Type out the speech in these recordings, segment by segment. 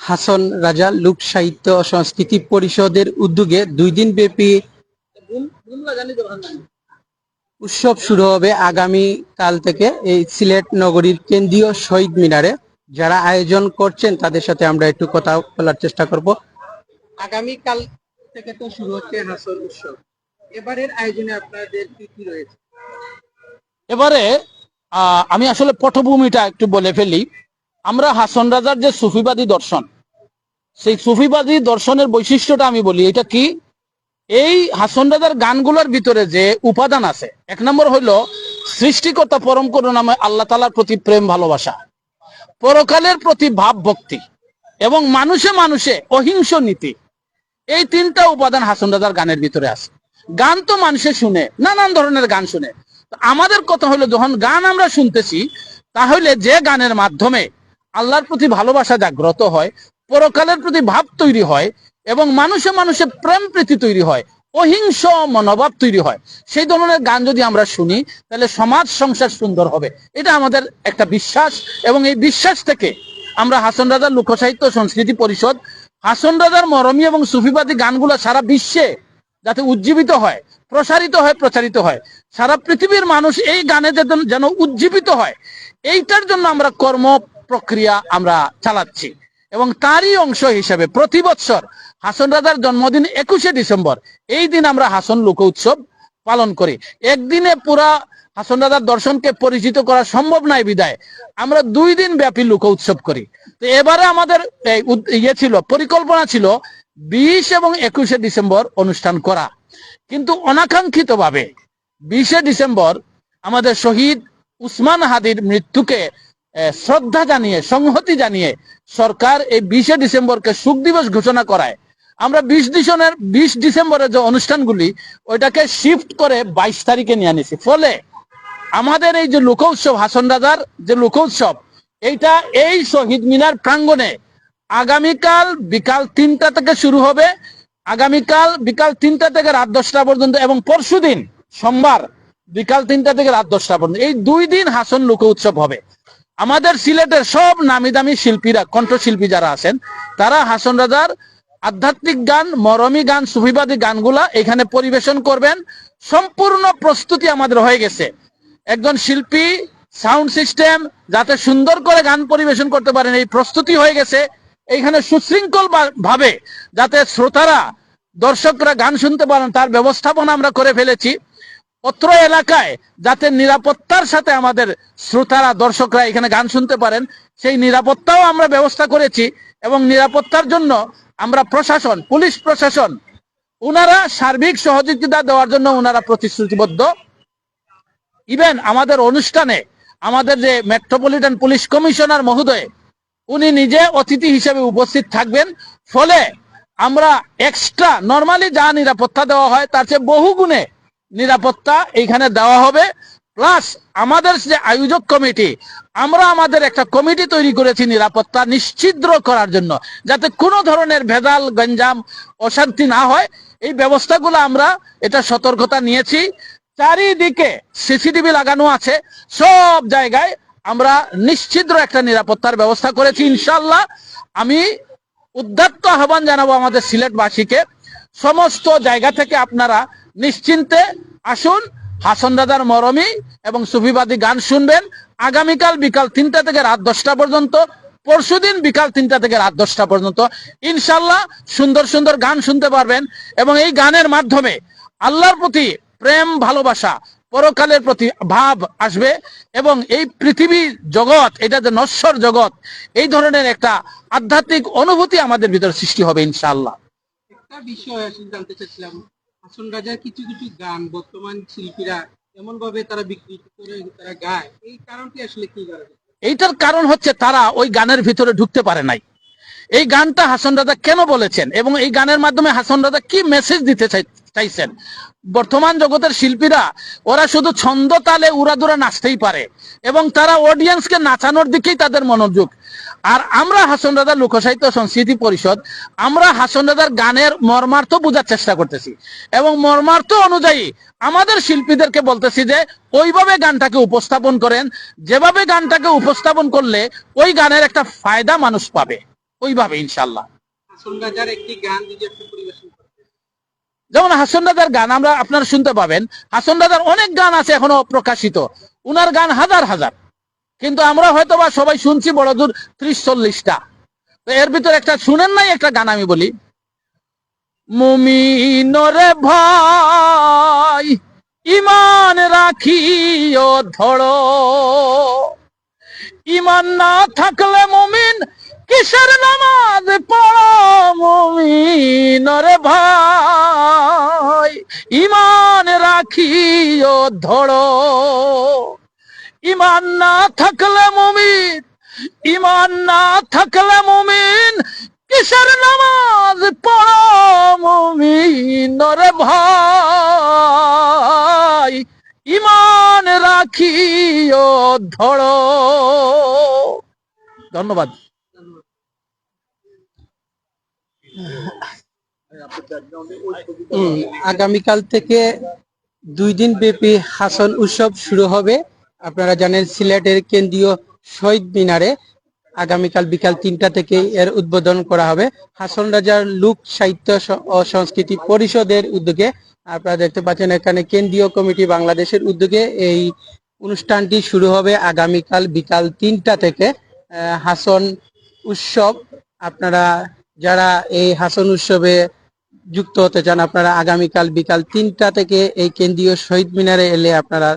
হাসন রাজা লোক সাহিত্য সংস্কৃতি পরিষদের উদ্যোগে দুই দিন ব্যাপী উৎসব শুরু হবে আগামী কাল থেকে এই সিলেট নগরীর কেন্দ্রীয় শহীদ মিনারে। যারা আয়োজন করছেন, তাদের সাথে আমরা একটু কথা বলার চেষ্টা করব। আগামী কাল থেকে তো শুরু হচ্ছে হাসন উৎসব। এবারের আয়োজনে আপনাদের কি কি রয়েছে? এবারে আমি আসলে পটভূমিটা একটু বলে ফেলি। আমরা হাসন রাজার যে সুফিবাদী দর্শন, সেই সুফিবাদী দর্শনের বৈশিষ্ট্যটা আমি বলি, এটা কি? এই হাসন রাজার গানগুলোর ভিতরে যে উপাদান আছে, এক নম্বর হইল সৃষ্টিকর্তা পরম নামে আল্লাহ তালার প্রতি প্রেম, ভালোবাসা। পরকালের প্রতি ভাব ভক্তি এবং মানুষে মানুষে অহিংস নীতি, এই তিনটা উপাদান হাসন রাজার গানের ভিতরে আছে। গান তো মানুষে শুনে, নানান ধরনের গান শুনে। আমাদের কথা হলো, যখন গান আমরা শুনতেছি, তাহলে যে গানের মাধ্যমে আল্লাহর প্রতি ভালোবাসা জাগ্রত হয়, পরকালের প্রতি ভাব তৈরি হয় এবং মানুষে মানুষে প্রেম প্রীতি তৈরি হয়, অহিংস মনোভাব তৈরি হয়। সেই ধরনের গান যদি আমরা শুনি, তাহলে সমাজ সংসার সুন্দর হবে। এটা আমাদের একটা বিশ্বাস এবং এই বিশ্বাস থেকে আমরা হাসন রাজার লোকসাহিত্য সংস্কৃতি পরিষদ, হাসন রাজার মরমী এবং সুফিবাদী গানগুলো সারা বিশ্বে যাতে উজ্জীবিত হয়, প্রসারিত হয়, প্রচারিত হয়। সারা পৃথিবীর মানুষ এই গানে যেন যেন উজ্জীবিত হয়। এইটার জন্য আমরা কর্ম প্রক্রিয়া আমরা চালাচ্ছি। এবং তারই অংশ হিসেবে প্রতি বৎসর হাসন রাজার জন্মদিন একুশে ডিসেম্বর, এই দিন আমরা হাসন লোক উৎসব পালন করি। একদিনে পুরা হাসন রাজার দর্শনকে পরিচিত করা সম্ভব নয় বিদায়। আমরা দুই দিন ব্যাপী লোক উৎসব করি। তো এবারে আমাদের ইয়ে ছিল, পরিকল্পনা ছিল বিশ এবং একুশে ডিসেম্বর অনুষ্ঠান করা। কিন্তু অনাকাঙ্ক্ষিত ভাবে বিশে ডিসেম্বর আমাদের শহীদ উসমান হাদির মৃত্যুকে শ্রদ্ধা জানিয়ে, সংহতি জানিয়ে সরকার এই বিশে ডিসেম্বরকে সুখ দিবস ঘোষণা করায়। আমরা বিশ ডিসেম্বরের বিশ ডিসেম্বরের যে অনুষ্ঠানগুলি, ওইটাকে শিফট করে বাইশ তারিখে নিয়ে আনিছি। ফলে আমাদের এই যে লোক উৎসব হাসন রাজার যে লোক উৎসব এইটা এই শহীদ মিনার প্রাঙ্গণে আগামীকাল বিকাল তিনটা থেকে শুরু হবে। আগামীকাল বিকাল তিনটা থেকে রাত দশটা পর্যন্ত এবং পরশু দিন সোমবার বিকাল তিনটা থেকে রাত দশটা পর্যন্ত। এই দুই দিন হাসন লোক উৎসব হবে। আমাদের সিলেটের সব নামি দামি শিল্পীরা, কণ্ঠশিল্পী যারা আছেন, তারা হাসন রাজার আধ্যাত্মিক গান, মরমী গান, সুফিবাদী গানগুলা এখানে পরিবেশন করবেন। সম্পূর্ণ প্রস্তুতি আমাদের হয়ে গেছে। একজন শিল্পী, সাউন্ড সিস্টেম, যাতে সুন্দর করে গান পরিবেশন করতে পারেন, এই প্রস্তুতি হয়ে গেছে। এইখানে সুশৃঙ্খল ভাবে যাতে শ্রোতারা, দর্শকরা গান শুনতে পারেন, তার ব্যবস্থাপনা আমরা করে ফেলেছি। অত্র এলাকায় যাতে নিরাপত্তার সাথে আমাদের শ্রোতারা, দর্শকরা এখানে গান শুনতে পারেন, সেই নিরাপত্তাও আমরা ব্যবস্থা করেছি এবং নিরাপত্তার জন্য আমরা প্রশাসন, পুলিশ প্রশাসন ওনারা সার্বিক সহযোগিতা দেওয়ার জন্য ওনারা প্রতিশ্রুতিবদ্ধ। ইভেন আমাদের অনুষ্ঠানে আমাদের যে মেট্রোপলিটন পুলিশ কমিশনার মহোদয়, উনি নিজে অতিথি হিসেবে উপস্থিত থাকবেন। ফলে আমরা এক্সট্রা নর্মালি যা নিরাপত্তা দেওয়া হয়, তার চেয়ে বহু গুণে নিরাপত্তা এইখানে দেওয়া হবে। প্লাস আমাদের যে আয়োজক কমিটি, আমরা আমাদের একটা কমিটি তৈরি করেছি নিরাপত্তা নিশ্চিদ্র করার জন্য, যাতে কোনো ধরনের ভেজাল, গঞ্জাম, অশান্তি না হয়। এই ব্যবস্থাগুলো আমরা, এটা সতর্কতা নিয়েছি। চারিদিকে সিসিটিভি লাগানো আছে। সব জায়গায় আমরা নিশ্চিদ্র একটা নিরাপত্তার ব্যবস্থা করেছি ইনশাল্লাহ আমি উদ্যত্ত আহ্বান জানাব আমাদের সিলেটবাসীকে। সমস্ত জায়গা থেকে আপনারা নিশ্চিন্তে আসুন, হাসন দাদার মরমি এবং সুফিবাদী গান শুনবেন। আগামীকাল বিকাল তিনটা থেকে রাত দশটা পর্যন্ত, পরশুদিন বিকাল তিনটা থেকে রাত দশটা পর্যন্ত। ইনশাল্লাহ সুন্দর সুন্দর গান শুনতে পারবেন এবং এই গানের মাধ্যমে আল্লাহর প্রতি প্রেম, ভালোবাসা, পরকালের প্রতি ভাব আসবে এবং এই পৃথিবী জগৎ, এটা যে নশ্বর জগৎ, এই ধরনের একটা আধ্যাত্মিক অনুভূতি আমাদের ভিতরে সৃষ্টি হবে ইনশাল্লাহ একটা বিষয় জানতে চাচ্ছিলাম। হাসন রাজার কিছু কিছু গান বর্তমান শিল্পীরা এমন ভাবে তারা বিকৃত করে তারা গায়, এই কারণটি আসলে কি কারণে এইটার কারণ হচ্ছে তারা ওই গানের ভিতরে ঢুকতে পারে নাই। এই গানটা হাসন রাজা কেন বলেছেন? এবং এই গানের মাধ্যমে হাসন রাজা কি মেসেজ দিতে চাই- চাইছেন? বর্তমান জগতের শিল্পীরা, ওরা শুধু ছন্দ তালে উড়াদুরা নাচতেই পারে এবং তারা অডিয়েন্সকে নাচানোর দিকেই তাদের মনোযোগ। আর আমরা হাসন রাজা লোকসাহিত্য সংস্কৃতি পরিষদ, আমরা হাসন রাজার গানের মর্মার্থ বোঝার চেষ্টা করতেছি এবং মর্মার্থ অনুযায়ী আমাদের শিল্পীদেরকে বলতেছি যে, ওইভাবে গানটাকে উপস্থাপন করেন। যেভাবে গানটাকে উপস্থাপন করলে ওই গানের একটা ফায়দা মানুষ পাবে। ওইভাবে ইনশাল্লাহ। যেমন হাসন দাদার গান আমরা আপনারা শুনতে পাবেন হাসন দাদার অনেক গান আছে এখনও প্রকাশিত। উনার গান হাজার হাজার। কিন্তু আমরা হয়তো বা সবাই শুনছি বড় দূর ত্রিশ চল্লিশটা। এর ভিতরে একটা শুনেন নাই একটা গান আমি বলি। মুমিনরে ভাই ইমান রাখিও ধরো। ইমান না থাকলে মুমিন কিসের নামাজ পড়ো ভাই? ইমান রাখিও, ধরো। ইমান না থাকলে মুমিন ইমান না থাকলে মুমিন, কিসের নামাজ পড়ো ভাই? ইমান রাখিও, ধরো। ধন্যবাদ। আগামীকাল থেকে দুই দিন ব্যাপী হাসন উৎসব শুরু হবে। আপনারা জানেন সিলেটের কেন্দ্রীয় শহীদ মিনারে আগামীকাল বিকাল তিনটা থেকে এর উদ্বোধন করা হবে। হাসন রাজার লোক সাহিত্য ও সংস্কৃতি পরিষদের উদ্যোগে আপনারা দেখতে পাচ্ছেন এখানে কেন্দ্রীয় কমিটি বাংলাদেশের উদ্যোগে এই অনুষ্ঠানটি শুরু হবে আগামীকাল বিকাল তিনটা থেকে। হাসন উৎসব আপনারা যারা এই হাসন উৎসবে যুক্ত হতে চান, আপনারা আগামীকাল বিকাল তিনটা থেকে এই কেন্দ্রীয় শহীদ মিনারে এলে আপনারা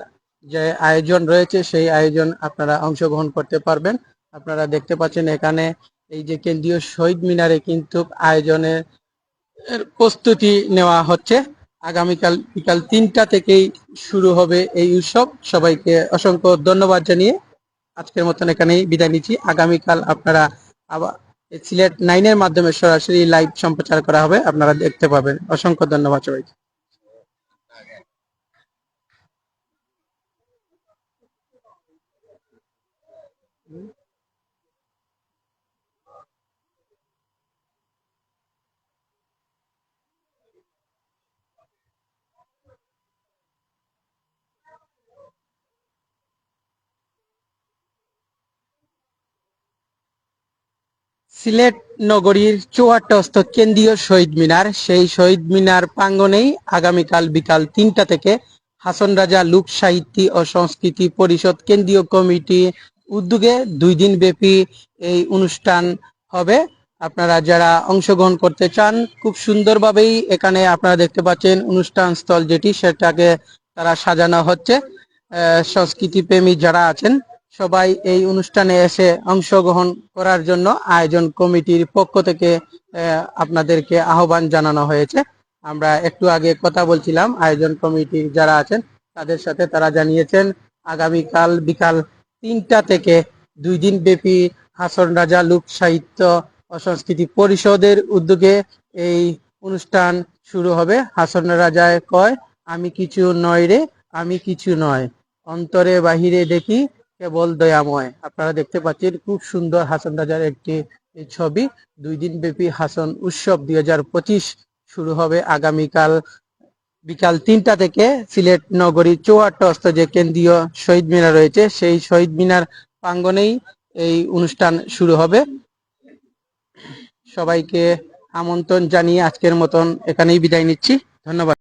যে আয়োজন রয়েছে, সেই আয়োজন আপনারা অংশগ্রহণ করতে পারবেন। আপনারা দেখতে পাচ্ছেন এখানে এই যে কেন্দ্রীয় শহীদ মিনারে কিন্তু আয়োজনের প্রস্তুতি নেওয়া হচ্ছে। আগামীকাল বিকাল তিনটা থেকেই শুরু হবে এই উৎসব। সবাইকে অসংখ্য ধন্যবাদ জানিয়ে আজকের মতন এখানেই বিদায় নিচ্ছি। আগামীকাল আপনারা আবার সিলেট নাইনের মাধ্যমে সরাসরি লাইভ সম্প্রচার করা হবে আপনারা দেখতে পাবেন। অসংখ্য ধন্যবাদ সবাইকে। সিলেট নগরীর চুয়াট্টস্থ কেন্দ্রীয় শহীদ মিনার। সেই শহীদ মিনার প্রাঙ্গণেই আগামীকাল বিকাল তিনটা থেকে হাসন রাজা লোক সাহিত্যি ও সংস্কৃতি পরিষদ কেন্দ্রীয় কমিটি উদ্যোগে দুই দিন ব্যাপী এই অনুষ্ঠান হবে। আপনারা যারা অংশগ্রহণ করতে চান, খুব সুন্দরভাবেই এখানে আপনারা দেখতে পাচ্ছেন অনুষ্ঠান স্থল যেটি, সেটাকে তারা সাজানো হচ্ছে। সংস্কৃতি প্রেমী যারা আছেন সবাই এই অনুষ্ঠানে এসে অংশগ্রহণ করার জন্য আয়োজন কমিটির পক্ষ থেকে আপনাদেরকে আহ্বান জানানো হয়েছে। আমরা একটু আগে কথা বলছিলাম, আয়োজন কমিটির যারা আছেন, তাদের সাথে তারা জানিয়েছেন, আগামীকাল বিকাল তিনটা থেকে দুই দিন ব্যাপী হাসন রাজা লোক সাহিত্য ও সংস্কৃতি পরিষদের উদ্যোগে এই অনুষ্ঠান শুরু হবে। হাসন রাজায় কয়, আমি কিছু নয় রে, আমি কিছু নয়। অন্তরে বাহিরে দেখি কেবল দয়াময়। আপনারা দেখতে পাচ্ছেন খুব সুন্দর হাসান রাজার একটি ছবি। দুই দিন ব্যাপী হাসন উৎসব দুই হাজার পঁচিশ শুরু হবে আগামীকাল বিকাল তিনটা থেকে সিলেট নগরীর চৌহাট্টস্থ যে কেন্দ্রীয় শহীদ মিনার রয়েছে, সেই শহীদ মিনার প্রাঙ্গনেই এই অনুষ্ঠান শুরু হবে। সবাইকে আমন্ত্রণ জানিয়ে আজকের মতন এখানেই বিদায় নিচ্ছি। ধন্যবাদ।